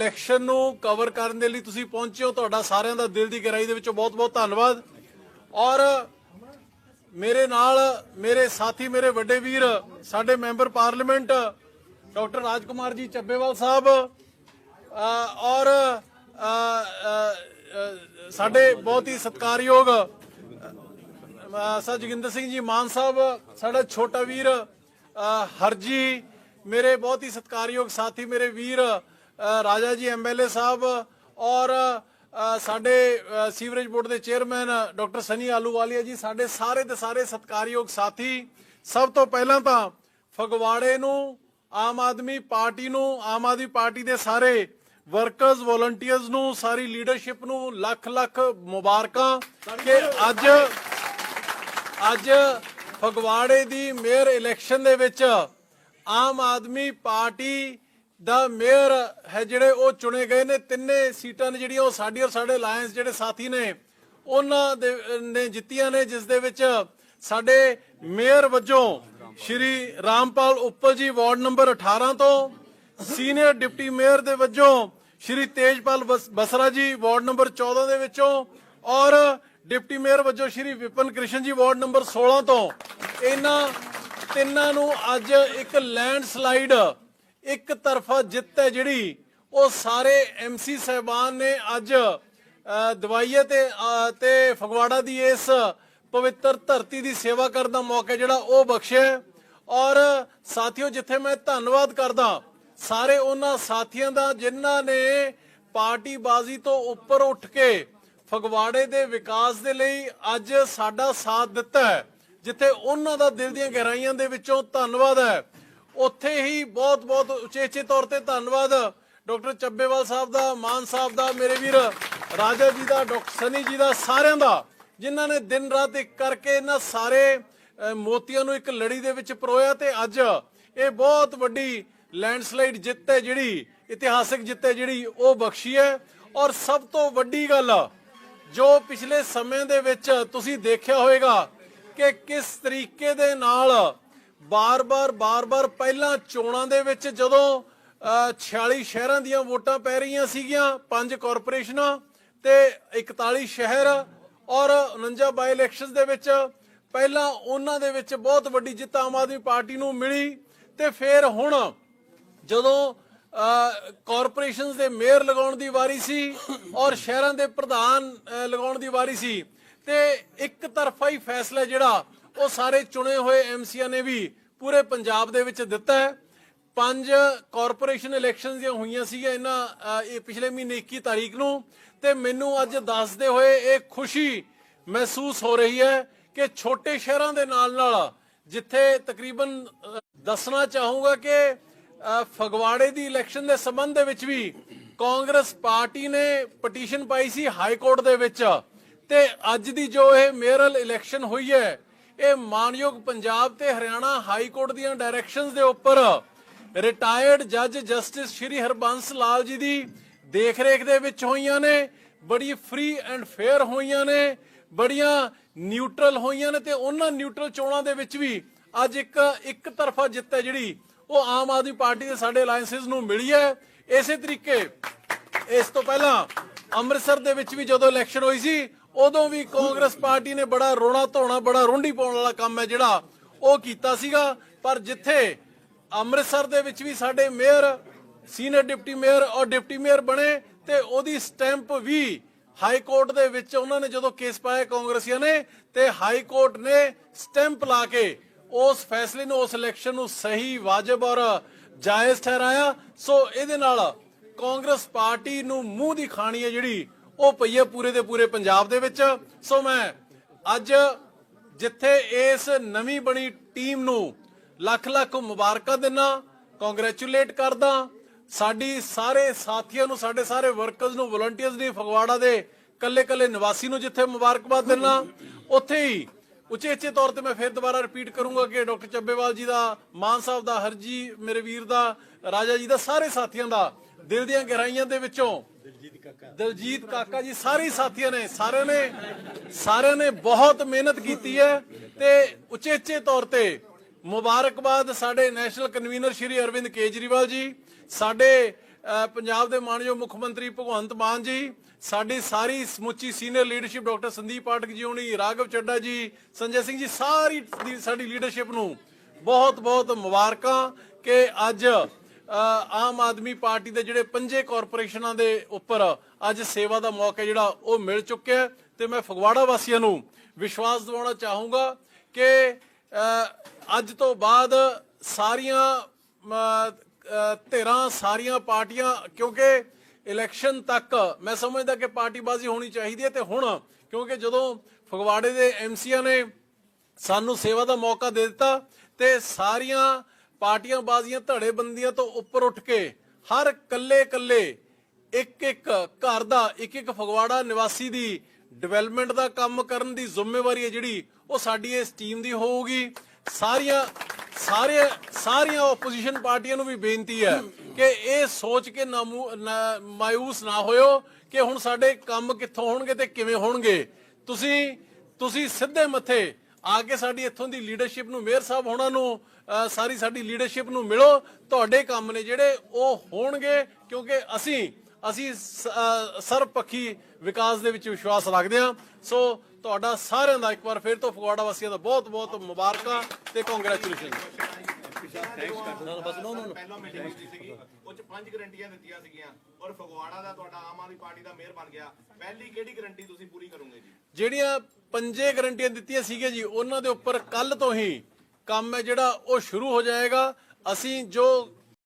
Election ਨੂੰ cover ਕਰਨ ਦੇ ਲਈ ਤੁਸੀਂ ਪਹੁੰਚੇ ਹੋ। ਤੁਹਾਡਾ ਸਾਰਿਆਂ ਦਾ ਦਿਲ ਦੀ ਗਹਿਰਾਈ ਦੇ ਵਿੱਚੋਂ ਬਹੁਤ-ਬਹੁਤ ਧੰਨਵਾਦ। ਔਰ ਮੇਰੇ ਨਾਲ ਮੇਰੇ ਸਾਥੀ, ਮੇਰੇ ਵੱਡੇ ਵੀਰ, ਸਾਡੇ ਮੈਂਬਰ ਪਾਰਲੀਮੈਂਟ, ਡਾਕਟਰ ਰਾਜਕੁਮਾਰ ਜੀ ਚੱਬੇਵਾਲ ਸਾਹਿਬ ਔਰ ਸਾਡੇ ਬਹੁਤ ਹੀ ਸਤਿਕਾਰਯੋਗ ਸਰ ਜੋਗਿੰਦਰ ਸਿੰਘ ਜੀ ਮਾਨ ਸਾਹਿਬ, ਸਾਡਾ ਛੋਟਾ ਵੀਰ ਹਰਜੀ, ਮੇਰੇ ਬਹੁਤ ਹੀ ਸਤਿਕਾਰਯੋਗ ਸਾਥੀ, ਮੇਰੇ ਵੀਰ ਰਾਜਾ ਜੀ ਐਮਐਲਏ ਸਾਹਿਬ ਔਰ ਸਾਡੇ ਸੀਵਰੇਜ ਬੋਰਡ ਦੇ ਚੇਅਰਮੈਨ ਡਾਕਟਰ ਸਨੀ ਆਲੂਵਾਲੀਆ ਜੀ, ਸਾਡੇ ਸਾਰੇ ਦੇ ਸਾਰੇ ਸਤਿਕਾਰਯੋਗ ਸਾਥੀ, ਸਭ ਤੋਂ ਪਹਿਲਾਂ ਤਾਂ ਫਗਵਾੜੇ ਨੂੰ, ਆਮ ਆਦਮੀ ਪਾਰਟੀ ਨੂੰ, ਆਮ ਆਦਮੀ ਪਾਰਟੀ ਦੇ ਸਾਰੇ ਵਰਕਰਸ, ਵੋਲੰਟੀਅਰਸ ਨੂੰ, ਸਾਰੀ ਲੀਡਰਸ਼ਿਪ ਨੂੰ ਲੱਖ ਲੱਖ ਮੁਬਾਰਕਾਂ ਕਿ ਅੱਜ ਅੱਜ ਫਗਵਾੜੇ ਦੀ ਮੇਅਰ ਇਲੈਕਸ਼ਨ ਦੇ ਵਿੱਚ ਆਮ ਆਦਮੀ ਪਾਰਟੀ ਦਾ ਮੇਅਰ ਹੈ ਜਿਹੜੇ ਉਹ ਚੁਣੇ ਗਏ ਨੇ, ਤਿੰਨੇ ਸੀਟਾਂ ਨੇ ਜਿਹੜੀਆਂ ਉਹ ਸਾਡੀ ਔਰ ਸਾਡੇ ਅਲਾਈਅੰਸ ਜਿਹੜੇ ਸਾਥੀ ਨੇ, ਉਹਨਾਂ ਦੇ, ਨੇ ਜਿੱਤੀਆਂ ਨੇ, ਜਿਸ ਦੇ ਵਿੱਚ ਸਾਡੇ ਮੇਅਰ ਵਜੋਂ ਸ਼੍ਰੀ ਰਾਮਪਾਲ ਉੱਪਲ ਜੀ ਵਾਰਡ ਨੰਬਰ 18 ਤੋਂ, ਸੀਨੀਅਰ ਡਿਪਟੀ ਮੇਅਰ ਦੇ ਵਜੋਂ ਸ਼੍ਰੀ ਤੇਜਪਾਲ ਬਸ- ਬਸਰਾ ਜੀ ਵਾਰਡ ਨੰਬਰ 14 ਦੇ ਵਿੱਚੋਂ ਔਰ ਡਿਪਟੀ ਮੇਅਰ ਵਜੋਂ ਸ਼੍ਰੀ ਵਿਪਨ ਕ੍ਰਿਸ਼ਨ ਜੀ ਵਾਰਡ ਨੰਬਰ 16 ਤੋਂ, ਇਹਨਾਂ ਤਿੰਨਾਂ ਨੂੰ ਅੱਜ ਇੱਕ ਲੈਂਡਸਲਾਈਡ ਇੱਕ ਤਰਫਾ ਜਿੱਤ ਹੈ ਜਿਹੜੀ, ਉਹ ਸਾਰੇ ਐਮਸੀ ਸਹਿਬਾਨ ਨੇ ਅੱਜ ਦਵਾਈਏ ਤੇ ਤੇ ਫਗਵਾੜਾ ਦੀ ਇਸ ਪਵਿੱਤਰ ਧਰਤੀ ਦੀ ਸੇਵਾ ਕਰਨ ਦਾ ਮੌਕਾ ਜਿਹੜਾ, ਉਹ ਬਖਸ਼ਿਆ ਔਰ ਸਾਥੀਓ, ਜਿੱਥੇ ਮੈਂ ਧੰਨਵਾਦ ਕਰਦਾ, ਸਾਰੇ ਉਹਨਾਂ ਸਾਥੀਆਂ ਦਾ ਜਿਨ੍ਹਾਂ ਨੇ ਪਾਰਟੀ ਬਾਜ਼ੀ ਤੋਂ ਉੱਪਰ ਉੱਠ ਕੇ ਫਗਵਾੜੇ ਦੇ ਵਿਕਾਸ ਦੇ ਲਈ ਅੱਜ ਸਾਡਾ ਸਾਥ ਦਿੱਤਾ ਹੈ, ਜਿੱਥੇ ਉਹਨਾਂ ਦਾ ਦਿਲ ਦੀਆਂ ਗਹਿਰਾਈਆਂ ਦੇ ਵਿੱਚੋਂ ਧੰਨਵਾਦ ਹੈ। ਉੱਥੇ ਹੀ ਬਹੁਤ ਬਹੁਤ ਉਚੇਚੇ ਤੌਰ ਤੇ ਧੰਨਵਾਦ ਡਾਕਟਰ ਚੱਬੇਵਾਲ ਸਾਹਿਬ ਦਾ, ਮਾਨ ਸਾਹਿਬ ਦਾ, ਮੇਰੇ ਵੀਰ ਰਾਜਾ ਜੀ ਦਾ, ਡਾਕਟਰ ਸਨੀ ਜੀ ਦਾ, ਸਾਰਿਆਂ ਦਾ, ਜਿਨ੍ਹਾਂ ਨੇ ਦਿਨ ਰਾਤ ਇੱਕ ਕਰਕੇ ਇਹਨਾਂ ਸਾਰੇ ਮੋਤੀਆਂ ਨੂੰ ਇੱਕ ਲੜੀ ਦੇ ਵਿੱਚ ਪਰੋਇਆ ਤੇ ਅੱਜ ਇਹ ਬਹੁਤ ਵੱਡੀ ਲੈਂਡਸਲਾਈਡ ਜਿੱਤ ਹੈ ਜਿਹੜੀ, ਇਤਿਹਾਸਿਕ ਜਿੱਤ ਹੈ ਜਿਹੜੀ ਉਹ ਬਖਸ਼ੀ ਹੈ। ਔਰ ਸਭ ਤੋਂ ਵੱਡੀ ਗੱਲ ਜੋ ਪਿਛਲੇ ਸਮੇਂ ਦੇ ਵਿੱਚ ਤੁਸੀਂ ਦੇਖਿਆ ਹੋਵੇਗਾ ਕਿ ਕਿਸ ਤਰੀਕੇ ਦੇ ਨਾਲ ਬਾਰ-ਬਾਰ ਬਾਰ-ਬਾਰ ਪਹਿਲਾਂ ਚੋਣਾਂ ਦੇ ਵਿੱਚ ਜਦੋਂ ਅ, 46 ਸ਼ਹਿਰਾਂ ਦੀਆਂ ਵੋਟਾਂ ਪੈ ਰਹੀਆਂ ਸੀਗੀਆਂ ਪੰਜ ਕਾਰਪੋਰੇਸ਼ਨਾਂ ਤੇ 41 ਸ਼ਹਿਰ ਔਰ 49 ਬਾਈ ਇਲੈਕਸ਼ਨਸ ਦੇ ਵਿੱਚ ਪਹਿਲਾਂ ਉਹਨਾਂ ਦੇ ਵਿੱਚ ਬਹੁਤ ਵੱਡੀ ਜਿੱਤ ਆਮ ਆਦਮੀ ਪਾਰਟੀ ਨੂੰ ਮਿਲੀ ਤੇ ਫਿਰ ਹੁਣ ਜਦੋਂ ਕਾਰਪੋਰੇਸ਼ਨਸ ਦੇ ਮੇਅਰ ਲਗਾਉਣ ਦੀ ਵਾਰੀ ਸੀ ਔਰ ਸ਼ਹਿਰਾਂ ਦੇ ਪ੍ਰਧਾਨ ਲਗਾਉਣ ਦੀ ਵਾਰੀ ਸੀ ਤੇ ਇੱਕ ਤਰਫਾ ਹੀ ਫੈਸਲਾ ਜਿਹੜਾ ਉਹ ਸਾਰੇ ਚੁਣੇ ਹੋਏ ਐਮਸੀਆਂ ਨੇ ਵੀ ਪੂਰੇ ਪੰਜਾਬ ਦੇ ਵਿੱਚ ਦਿੱਤਾ ਹੈ। ਪੰਜ ਕਾਰਪੋਰੇਸ਼ਨ ਇਲੈਕਸ਼ਨ ਦੀਆਂ ਹੋਈਆਂ ਸੀਗੀਆਂ ਇਹਨਾਂ ਇਹ ਪਿਛਲੇ ਮਹੀਨੇ 21 ਤਾਰੀਖ ਨੂੰ। ਤੇ ਮੈਨੂੰ ਅੱਜ ਦੱਸਦੇ ਹੋਏ ਇਹ ਖੁਸ਼ੀ ਮਹਿਸੂਸ ਹੋ ਰਹੀ ਹੈ ਕਿ ਛੋਟੇ ਸ਼ਹਿਰਾਂ ਦੇ ਨਾਲ ਨਾਲ ਜਿੱਥੇ ਤਕਰੀਬਨ ਦੱਸਣਾ ਚਾਹੂੰਗਾ ਕਿ ਫਗਵਾੜੇ ਦੀ ਇਲੈਕਸ਼ਨ ਦੇ ਸੰਬੰਧ ਦੇ ਵਿੱਚ ਵੀ ਕਾਂਗਰਸ ਪਾਰਟੀ ਨੇ ਪਟੀਸ਼ਨ ਪਾਈ ਸੀ ਹਾਈ ਕੋਰਟ ਦੇ ਵਿੱਚ। ਤੇ ਅੱਜ ਦੀ ਜੋ ਇਹ ਮੇਅਰਲ ਇਲੈਕਸ਼ਨ ਹੋਈ ਹੈ ਇਹ ਮਾਨਯੋਗ ਪੰਜਾਬ ਤੇ ਹਰਿਆਣਾ ਹਾਈ ਕੋਰਟ ਦੀਆਂ ਡਾਇਰੈਕਸ਼ਨਸ ਦੇ ਉੱਪਰ। ਰਿਟਾਇਰਡ ਜੱਜ ਜਸਟਿਸ ਸ਼੍ਰੀ ਹਰਬੰਸ ਲਾਲ ਜੀ ਦੀ ਦੇਖਰੇਖ ਦੇ ਵਿੱਚ ਹੋਈਆਂ ਨੇ, ਬੜੀ ਫ੍ਰੀ ਐਂਡ ਫੇਅਰ ਹੋਈਆਂ ਨੇ, ਬੜੀਆਂ ਨਿਊਟਰਲ ਹੋਈਆਂ ਨੇ ਤੇ ਉਹਨਾਂ ਨਿਊਟਰਲ ਚੋਣਾਂ ਦੇ ਵਿੱਚ ਵੀ ਅੱਜ ਇੱਕ ਇੱਕ ਤਰਫਾ ਜਿੱਤ ਹੈ ਜਿਹੜੀ, ਉਹ ਆਮ ਆਦਮੀ ਪਾਰਟੀ ਦੇ ਸਾਡੇ ਅਲਾਈਅੰਸਸ ਨੂੰ ਮਿਲੀ ਹੈ। ਇਸੇ ਤਰੀਕੇ ਇਸ ਤੋਂ ਪਹਿਲਾਂ ਅੰਮ੍ਰਿਤਸਰ ਦੇ ਵਿੱਚ ਵੀ ਜਦੋਂ ਇਲੈਕਸ਼ਨ ਹੋਈ ਸੀ ਉਦੋਂ ਵੀ ਕਾਂਗਰਸ ਪਾਰਟੀ ਨੇ ਬੜਾ ਰੋਣਾ ਧੋਣਾ, ਬੜਾ ਰੋਂਡੀ ਪਾਉਣ ਵਾਲਾ ਕੰਮ ਹੈ ਜਿਹੜਾ ਉਹ ਕੀਤਾ ਸੀਗਾ। ਪਰ ਜਿੱਥੇ ਅੰਮ੍ਰਿਤਸਰ ਦੇ ਵਿੱਚ ਵੀ ਸਾਡੇ ਮੇਅਰ, ਸੀਨੀਅਰ ਡਿਪਟੀ ਮੇਅਰ ਔਰ ਡਿਪਟੀ ਮੇਅਰ ਬਣੇ ਤੇ ਉਹਦੀ ਸਟੈਂਪ ਵੀ ਹਾਈ ਕੋਰਟ ਦੇ ਵਿੱਚ ਉਹਨਾਂ ਨੇ ਜਦੋਂ ਕੇਸ ਪਾਇਆ ਕਾਂਗਰਸੀਆਂ ਨੇ ਤੇ ਹਾਈ ਕੋਰਟ ਨੇ ਸਟੈਂਪ ਲਾ ਕੇ ਉਸ ਫੈਸਲੇ ਨੂੰ, ਉਸ ਇਲੈਕਸ਼ਨ ਨੂੰ ਸਹੀ, ਵਾਜਬ ਔਰ ਜਾਇਜ਼ ਠਹਿਰਾਇਆ। ਸੋ ਇਹਦੇ ਨਾਲ ਕਾਂਗਰਸ ਪਾਰਟੀ ਨੂੰ ਮੂੰਹ ਦੀ ਖਾਣੀ ਹੈ ਜਿਹੜੀ ਉਹ ਪਈ ਹੈ ਪੂਰੇ ਦੇ ਪੂਰੇ ਪੰਜਾਬ ਦੇ ਵਿੱਚ। ਸੋ ਮੈਂ ਅੱਜ ਜਿੱਥੇ ਇਸ ਨਵੀਂ ਬਣੀ ਟੀਮ ਨੂੰ ਲੱਖ ਲੱਖ ਮੁਬਾਰਕਾਂ ਦਿੰਨਾ ਕੰਗ੍ਰੈਚੁਲੇਟ ਕਰਦਾ। ਸਾਡੀ ਸਾਰੇ ਸਾਥੀਆਂ ਨੂੰ, ਸਾਡੇ ਸਾਰੇ ਵਰਕਰਸ ਨੂੰ ਵਲੰਟੀਅਰਸ ਦੀ, ਫਗਵਾੜਾ ਦੇ ਕੱਲੇ ਕੱਲੇ ਨਿਵਾਸੀ ਨੂੰ ਜਿੱਥੇ ਮੁਬਾਰਕਬਾਦ ਦਿੰਨਾ। ਉੱਥੇ ਹੀ ਉਚੇਚੇ ਤੌਰ ਤੇ ਮੈਂ ਫਿਰ ਦੁਬਾਰਾ ਰਿਪੀਟ ਕਰੂੰਗਾ ਕਿ ਡਾਕਟਰ ਚੱਬੇਵਾਲ ਜੀ ਦਾ, ਮਾਨ ਸਾਹਿਬ ਦਾ, ਹਰਜੀ ਮੇਰੇ ਵੀਰ ਦਾ, ਰਾਜਾ ਜੀ ਦਾ, ਸਾਰੇ ਸਾਥੀਆਂ ਦਾ ਦਿਲ ਦੀਆਂ ਗਹਿਰਾਈਆਂ ਦੇ ਵਿੱਚੋਂ ਦਲਜੀਤ ਕਾਕਾ। ਜੀ, ਸਾਰੇ ਸਾਥੀਆਂ ਨੇ, ਸਾਰਿਆਂ ਨੇ ਸਾਰਿਆਂ ਨੇ ਬਹੁਤ ਮਿਹਨਤ ਕੀਤੀ ਹੈ ਤੇ ਉਚੇਚੇ ਤੌਰ ਤੇ ਮੁਬਾਰਕਬਾਦ ਸਾਡੇ ਨੈਸ਼ਨਲ ਕਨਵੀਨਰ ਸ਼੍ਰੀ ਅਰਵਿੰਦ ਕੇਜਰੀਵਾਲ ਜੀ, ਸਾਡੇ ਪੰਜਾਬ ਦੇ ਮਾਨਯੋਗ ਮੁੱਖ ਮੰਤਰੀ ਭਗਵੰਤ ਮਾਨ ਜੀ, ਸਾਡੀ ਸਾਰੀ ਸਮੁੱਚੀ senior leadership doctor Sandeep Pathak ji ਹੋਣੀ, ਰਾਘਵ ਚੱਡਾ ਜੀ, ਸੰਜੇ ਸਿੰਘ ਜੀ, ਸਾਰੀ ਸਾਡੀ ਲੀਡਰਸ਼ਿਪ ਨੂੰ ਬਹੁਤ ਬਹੁਤ ਮੁਬਾਰਕਾਂ ਕਿ ਅੱਜ ਆਮ ਆਦਮੀ ਪਾਰਟੀ ਦੇ ਜਿਹੜੇ ਪੰਜੇ ਕਾਰਪੋਰੇਸ਼ਨਾਂ ਦੇ ਉੱਪਰ ਅੱਜ ਸੇਵਾ ਦਾ ਮੌਕਾ ਜਿਹੜਾ ਉਹ ਮਿਲ ਚੁੱਕਿਆ ਹੈ ਤੇ ਮੈਂ ਫਗਵਾੜਾ ਵਾਸੀਆਂ ਨੂੰ ਵਿਸ਼ਵਾਸ ਦਿਵਾਉਣਾ ਚਾਹੂੰਗਾ ਕਿ ਅੱਜ ਤੋਂ ਬਾਅਦ ਸਾਰੀਆਂ ਧਿਰਾਂ, ਸਾਰੀਆਂ ਪਾਰਟੀਆਂ, ਕਿਉਂਕਿ ਇਲੈਕਸ਼ਨ ਤੱਕ ਮੈਂ ਸਮਝਦਾ ਕਿ ਪਾਰਟੀਬਾਜ਼ੀ ਹੋਣੀ ਚਾਹੀਦੀ ਹੈ ਤੇ ਹੁਣ, ਕਿਉਂਕਿ ਜਦੋਂ ਫਗਵਾੜੇ ਦੇ ਐਮਸੀਆਂ ਨੇ ਸਾਨੂੰ ਸੇਵਾ ਦਾ ਮੌਕਾ ਦੇ ਦਿੱਤਾ ਤੇ ਸਾਰੀਆਂ ਪਾਰਟੀਆਂ ਬਾਜ਼ੀਆਂ ਧੜੇ ਤੋਂ ਉੱਪਰ ਉੱਠ ਕੇ ਹਰ ਕੱਲੇ ਕੱਲੇ ਇੱਕ ਇੱਕ ਘਰ ਦਾ ਇੱਕ ਇੱਕ ਫਗਵਾੜਾ ਨਿਵਾਸੀ ਦੀ ਡਿਵੈਲਪਮੈਂਟ ਦਾ ਕੰਮ ਕਰਨ ਦੀ ਜ਼ਿੰਮੇਵਾਰੀ ਹੈ ਜਿਹੜੀ ਉਹ ਸਾਡੀ ਇਸ ਟੀਮ ਦੀ ਹੋਊਗੀ। ਸਾਰੀਆਂ ਸਾਰੇ ਸਾਰੀਆਂ ਆਪੋਜੀਸ਼ਨ ਪਾਰਟੀਆਂ ਨੂੰ ਵੀ ਬੇਨਤੀ ਹੈ ਕਿ ਇਹ ਸੋਚ ਕੇ ਨਾਮੂ- ਨਾ- ਮਾਯੂਸ ਨਾ ਹੋਇਓ ਕਿ ਹੁਣ ਸਾਡੇ ਕੰਮ ਕਿੱਥੋਂ ਹੋਣਗੇ ਤੇ ਕਿਵੇਂ ਹੋਣਗੇ। ਤੁਸੀਂ ਤੁਸੀਂ ਸਿੱਧੇ ਮੱਥੇ ਆ ਕੇ ਸਾਡੀ ਇੱਥੋਂ ਦੀ ਲੀਡਰਸ਼ਿਪ ਨੂੰ, ਮੇਅਰ ਸਾਹਿਬ ਹੋਣਾ ਨੂੰ ਸਾਰੀ ਸਾਡੀ ਲੀਡਰਸ਼ਿਪ ਨੂੰ ਮਿਲੋ। ਤੁਹਾਡੇ ਕੰਮ ਨੇ ਜਿਹੜੇ ਉਹ ਹੋਣਗੇ ਕਿਉਂਕਿ ਅਸੀਂ ਅਸੀਂ ਸ- ਅ, ਸਰਬਪੱਖੀ ਵਿਕਾਸ ਦੇ ਵਿੱਚ ਵਿਸ਼ਵਾਸ ਰੱਖਦੇ ਹਾਂ। ਸੋ ਤੁਹਾਡਾ ਸਾਰਿਆਂ ਦਾ ਇੱਕ ਵਾਰ ਫਿਰ ਤੋਂ ਫਗਵਾੜਾ ਵਾਸੀਆਂ ਦਾ ਬਹੁਤ ਬਹੁਤ ਮੁਬਾਰਕਾਂ ਤੇ ਕੰਗ੍ਰੈਚੁਲੇਸ਼ਨ ਪਹਿਲਾਂ ਮੀਟਿੰਗ ਹੋਈ ਸੀਗੀ ਉਹ ਚ ਪੰਜ ਗਰੰਟੀਆਂ ਦਿੱਤੀਆਂ ਸੀਗੀਆਂ ਔਰ ਫਗਵਾੜਾ ਦਾ ਤੁਹਾਡਾ ਆਮ ਆਦਮੀ ਪਾਰਟੀ ਦਾ ਮੇਅਰ ਬਣ ਗਿਆ। ਪਹਿਲੀ ਕਿਹੜੀ ਗਰੰਟੀ ਤੁਸੀਂ ਪੂਰੀ ਕਰੋਗੇ ਜੀ? ਜਿਹੜੀਆਂ ਪੰਜੇ ਗਰੰਟੀਆਂ ਦਿੱਤੀਆਂ ਸੀਗੀਆਂ ਜੀ ਉਹਨਾਂ ਦੇ ਉੱਪਰ ਕੱਲ ਤੋਂ ਹੀ ਕੰਮ ਹੈ ਜਿਹੜਾ ਉਹ ਸ਼ੁਰੂ ਹੋ ਜਾਏਗਾ। ਅਸੀਂ ਜੋ